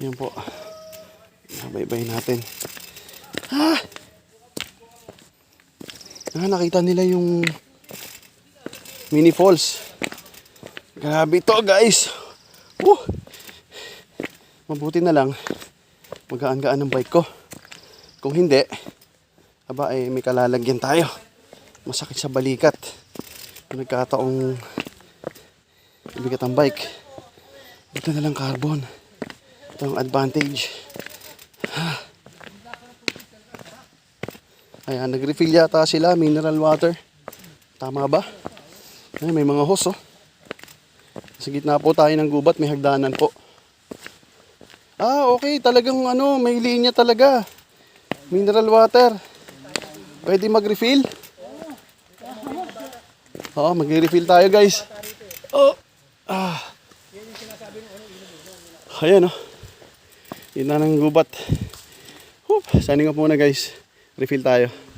Yan po. Nabaybay natin. Ah! Ah, nakita nila yung mini falls. Grabe to guys. Woo! Mabuti na lang. Magaan-gaan ng bike ko. Kung hindi, aba ay may kalalagyan tayo. Masakit sa balikat. Nagkataong bigat ang bike. Ito na lang carbon. Ito ang advantage. Ayan, nag-refill yata sila, mineral water. Tama ba? Ay, may mga hose, oh. Sa gitna po tayo ng gubat, may hagdanan po. Ah, okay. Talagang ano, may linya talaga. Mineral water. Pwede mag-refill? Oo, mag-refill tayo, guys. Oh. Ah. Ayan, oh. Yun na ng gubat. Hup, signing off muna, guys. Refill tayo.